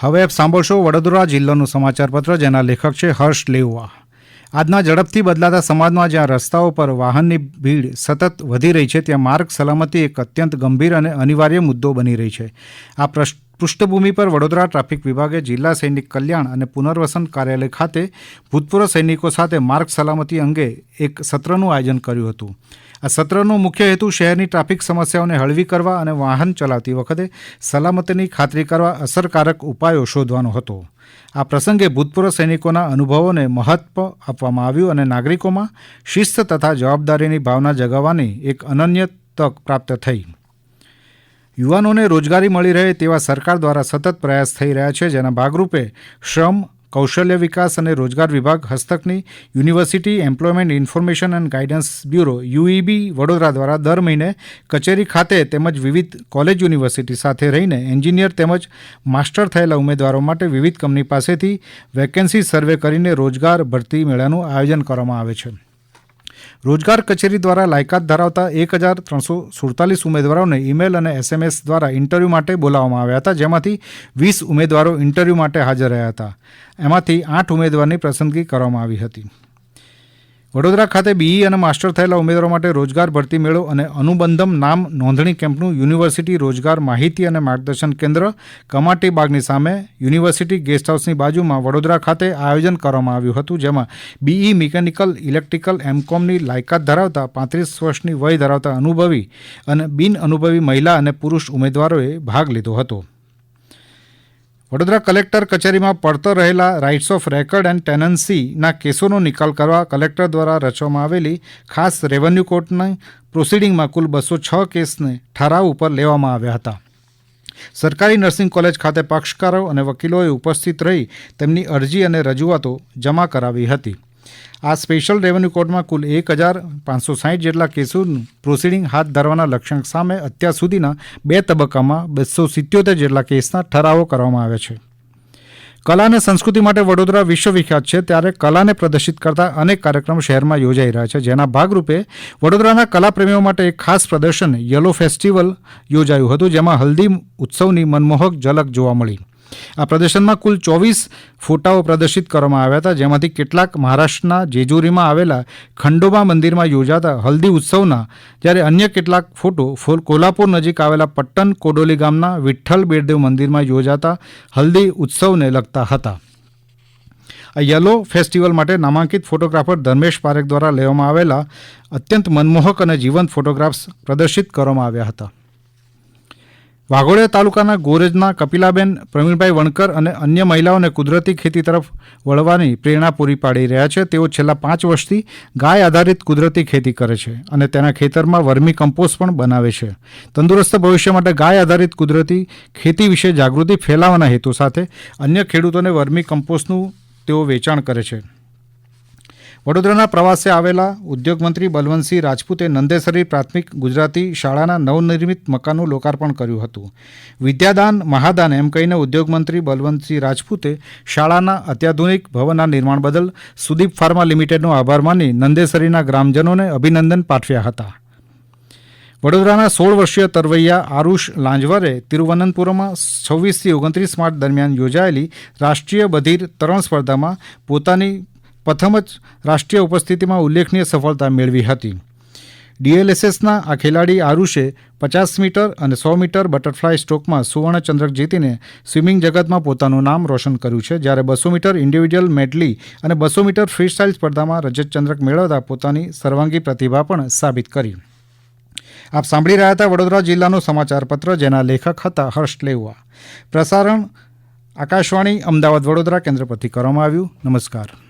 હવે સાંભળશો વડોદરા જિલ્લાનું સમાચારપત્ર, જેના લેખક છે હર્ષ લેવા આજના ઝડપથી બદલાતા સમાજમાં જ્યાં રસ્તાઓ પર વાહનની ભીડ સતત વધી રહી છે, ત્યાં માર્ગ સલામતી એક અત્યંત ગંભીર અને અનિવાર્ય મુદ્દો બની રહી છે. આ પ્રશ- પૃષ્ઠભૂમિ પર વડોદરા ટ્રાફિક વિભાગે જિલ્લા સૈનિક કલ્યાણ અને પુનર્વસન કાર્યાલય ખાતે ભૂતપૂર્વ સૈનિકો સાથે માર્ગ સલામતી અંગે એક સત્રનું આયોજન કર્યું હતું. આ સત્રનો મુખ્ય હેતુ શહેરની ટ્રાફિક સમસ્યાઓને હળવી કરવા અને વાહન ચલાવતી વખતે સલામતીની ખાતરી કરવા અસરકારક ઉપાયો શોધવાનો હતો. આ પ્રસંગે ભૂતપૂર્વ સૈનિકોના અનુભવોને મહત્વ આપવામાં આવ્યું અને નાગરિકોમાં શિસ્ત તથા જવાબદારીની ભાવના જગાવવાની એક અનન્ય તક પ્રાપ્ત થઈ. યુવાનોને રોજગારી મળી રહે તેવા સરકાર દ્વારા સતત પ્રયાસ થઈ રહ્યા છે, જેના ભાગરૂપે શ્રમ, કૌશલ્ય વિકાસ અને રોજગાર વિભાગ, હસ્તકની university employment information and guidance bureau, UEB, Vadodara દ્વારા દર મહિને કચેરી ખાતે તેમજ વિવિધ કોલેજ યુનિવર્સિટી સાથે રહીને એન્જિનિયર તેમજ માસ્ટર થયેલા ઉમેદવારો માટે વિવિધ કંપની પાસેથી વેકેન્સી સર્વે કરીને રોજગાર ભરતી મેળાનું આયોજન કરવામાં આવે છે. રોજગાર કચેરી દ્વારા લાયકાત ધરાવતા એક હજાર ત્રણસો સુડતાલીસ ઉમેદવારોને ઈમેલ અને એસએમએસ દ્વારા ઇન્ટરવ્યૂ માટે બોલાવવામાં આવ્યા હતા, જેમાંથી વીસ ઉમેદવારો ઇન્ટરવ્યૂ માટે હાજર રહ્યા હતા. એમાંથી આઠ ઉમેદવારની પસંદગી કરવામાં આવી હતી. વડોદરા ખાતે બીઈ અને માસ્ટર થયેલા ઉમેદવારો માટે રોજગાર ભરતી મેળો અને અનુબંધમ નામ નોંધણી કેમ્પનું યુનિવર્સિટી રોજગાર માહિતી અને માર્ગદર્શન કેન્દ્ર કમાટી બાગની સામે યુનિવર્સિટી ગેસ્ટ હાઉસની બાજુમાં વડોદરા ખાતે આયોજન કરવામાં આવ્યું હતું, જેમાં બીઈ મિકેનિકલ, ઇલેક્ટ્રિકલ, એમકોમની લાયકાત ધરાવતા પાંત્રીસ વર્ષની વય ધરાવતા અનુભવી અને બિન અનુભવી મહિલા અને પુરુષ ઉમેદવારોએ ભાગ લીધો હતો. વડોદરા કલેક્ટર કચેરીમાં પડતર રહેલા રાઇટ્સ ઓફ રેકર્ડ એન્ડ ટેનન્સીના કેસોનો નિકાલ કરવા કલેક્ટર દ્વારા રચવામાં આવેલી ખાસ રેવન્યુ કોર્ટની પ્રોસિડિંગમાં કુલ બસો છ કેસને ઠરાવ ઉપર લેવામાં આવ્યા હતા. સરકારી નર્સિંગ કોલેજ ખાતે પક્ષકારો અને વકીલોએ ઉપસ્થિત રહી તેમની અરજી અને રજૂઆતો જમા કરાવી હતી. આ સ્પેશિયલ રેવન્યુ કોર્ટમાં કુલ એક હજાર પાંચસો સાહીઠ જેટલા કેસોનું પ્રોસિડિંગ હાથ ધરવાના લક્ષ્યાંક સામે અત્યાર સુધીના બે તબક્કામાં બસો સિત્યોતેર જેટલા કેસના ઠરાવો કરવામાં આવ્યા છે. કલા અને સંસ્કૃતિ માટે વડોદરા વિશ્વવિખ્યાત છે, ત્યારે કલાને પ્રદર્શિત કરતા અનેક કાર્યક્રમ શહેરમાં યોજાઈ રહ્યા છે, જેના ભાગરૂપે વડોદરાના કલાપ્રેમીઓ માટે એક ખાસ પ્રદર્શન યલો ફેસ્ટિવલ યોજાયું હતું, જેમાં હલ્દી ઉત્સવની મનમોહક ઝલક જોવા મળી. આ પ્રદર્શનમાં કુલ ચોવીસ ફોટાઓ પ્રદર્શિત કરવામાં આવ્યા હતા, જેમાંથી કેટલાક મહારાષ્ટ્રના જેજુરીમાં આવેલા ખંડોબા મંદિરમાં યોજાતા હલ્દી ઉત્સવના, જ્યારે અન્ય કેટલાક ફોટો કોલ્હાપુર નજીક આવેલા પટ્ટન કોડોલી ગામના વિઠ્ઠલ બેરદેવ મંદિરમાં યોજાતા હલ્દી ઉત્સવને લગતા હતા. આ યલો ફેસ્ટિવલ માટે નામાંકિત ફોટોગ્રાફર ધર્મેશ પારેખ દ્વારા લેવામાં આવેલા અત્યંત મનમોહક અને જીવંત ફોટોગ્રાફ્સ પ્રદર્શિત કરવામાં આવ્યા હતા. વાઘોડિયા તાલુકાના ગોરેજના કપિલાબેન, પ્રવીણભાઈ વણકર અને અન્ય મહિલાઓને કુદરતી ખેતી તરફ વળવાની પ્રેરણા પૂરી પાડી રહ્યા છે. તેઓ છેલ્લા પાંચ વર્ષથી ગાય આધારિત કુદરતી ખેતી કરે છે અને તેના ખેતરમાં વર્મી કમ્પોસ્ટ પણ બનાવે છે. તંદુરસ્ત ભવિષ્ય માટે ગાય આધારિત કુદરતી ખેતી વિશે જાગૃતિ ફેલાવવાના હેતુ સાથે અન્ય ખેડૂતોને વર્મી કમ્પોસ્ટનું તેઓ વેચાણ કરે છે. વડોદરાના પ્રવાસે આવેલા ઉદ્યોગમંત્રી બલવંતસિંહ રાજપૂતે નંદેસરી પ્રાથમિક ગુજરાતી શાળાના નવનિર્મિત મકાનનું લોકાર્પણ કર્યું હતું. વિદ્યાદાન મહાદાન એમ કહીને ઉદ્યોગમંત્રી બલવંતસિંહ રાજપૂતે શાળાના અત્યાધુનિક ભવનના નિર્માણ બદલ સુદીપ ફાર્મા લિમિટેડનો આભાર માની નંદેસરીના ગ્રામજનોને અભિનંદન પાઠવ્યા હતા. વડોદરાના સોળ વર્ષીય તરવૈયા આરુષ લાંજવરે તિરુવનંતપુરમમાં છવ્વીસથી ઓગણત્રીસ માર્ચ દરમિયાન યોજાયેલી રાષ્ટ્રીય બધિર તરણ સ્પર્ધામાં પોતાની પ્રથમ જ રાષ્ટ્રીય ઉપસ્થિતિમાં ઉલ્લેખનીય સફળતા મેળવી હતી. ડીએલએસએસના આ ખેલાડી આરુષે પચાસ મીટર અને સો મીટર બટરફ્લાય સ્ટ્રોકમાં સુવર્ણચંદ્રક જીતીને સ્વિમિંગ જગતમાં પોતાનું નામ રોશન કર્યું છે. જ્યારે બસો મીટર ઇન્ડિવિજ્યુઅલ મેડલી અને બસો મીટર ફ્રીસ્ટાઇલ સ્પર્ધામાં રજતચંદ્રક મેળવતા પોતાની સર્વાંગી પ્રતિભા પણ સાબિત કરી. આપ સાંભળી રહ્યા હતા વડોદરા જિલ્લાનું સમાચારપત્ર જેના લેખક હતા હર્ષ લેવા પ્રસારણ આકાશવાણી અમદાવાદ વડોદરા કેન્દ્ર પરથી કરવામાં આવ્યું. નમસ્કાર.